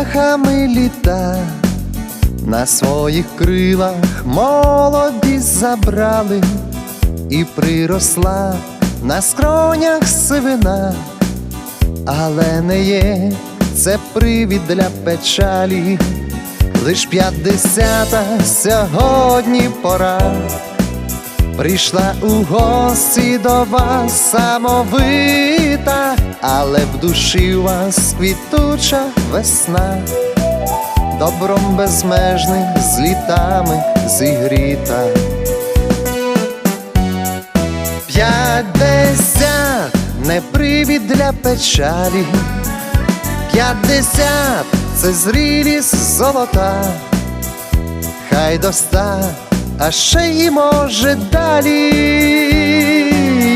Птахами літа, на своїх крилах молодість забрали, і приросла на скронях сивина, але не є це привід для печалі, лиш п'ятдесята сьогодні пора. Прийшла у гості до вас самовита, але в душі у вас квітуча весна, добром безмежним з літами зігріта. П'ятдесят не привід для печалі, п'ятдесят це зрілість золота, хай до ста а ще й може далі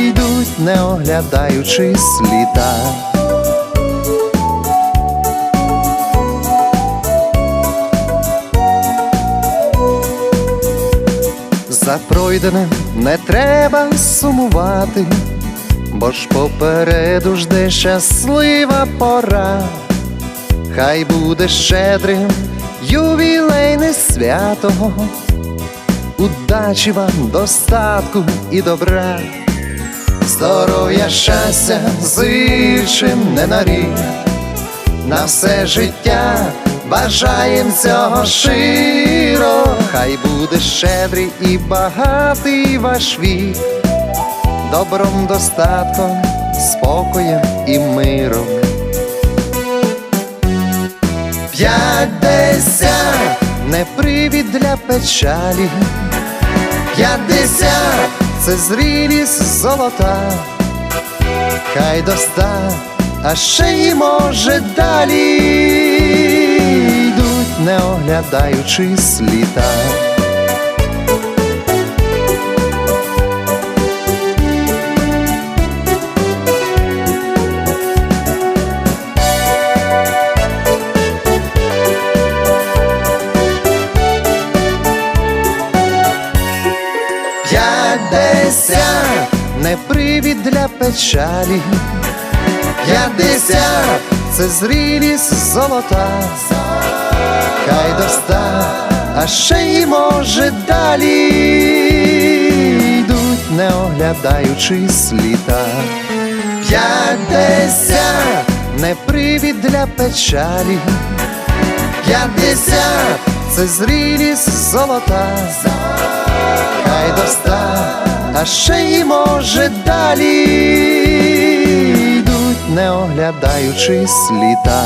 йдуть, не оглядаючись літа. За пройденим не треба сумувати, бо ж попереду жде щаслива пора, хай буде щедрим ювілейне свято удачі вам, достатку і добра, здоров'я, щастя, зичим не на рік, на все життя бажаєм цього широ, хай буде щедрий і багатий ваш вік, добром, достатком, спокоєм і миром. П'ятдесят не привід для печалі, п'ятдесят. Це зрілість золота, хай до ста, а ще й може далі. Йдуть, не оглядаючись літа. П'ятдесят. Не привід для печалі, п'ятдесят. Це зрілість золота, хай до ста, а ще й може далі йдуть, не оглядаючись літа. П'ятдесят. Не привід для печалі, п'ятдесят це зрілість золота. Хай до ста, а ще й може далі. Йдуть, не оглядаючись літа.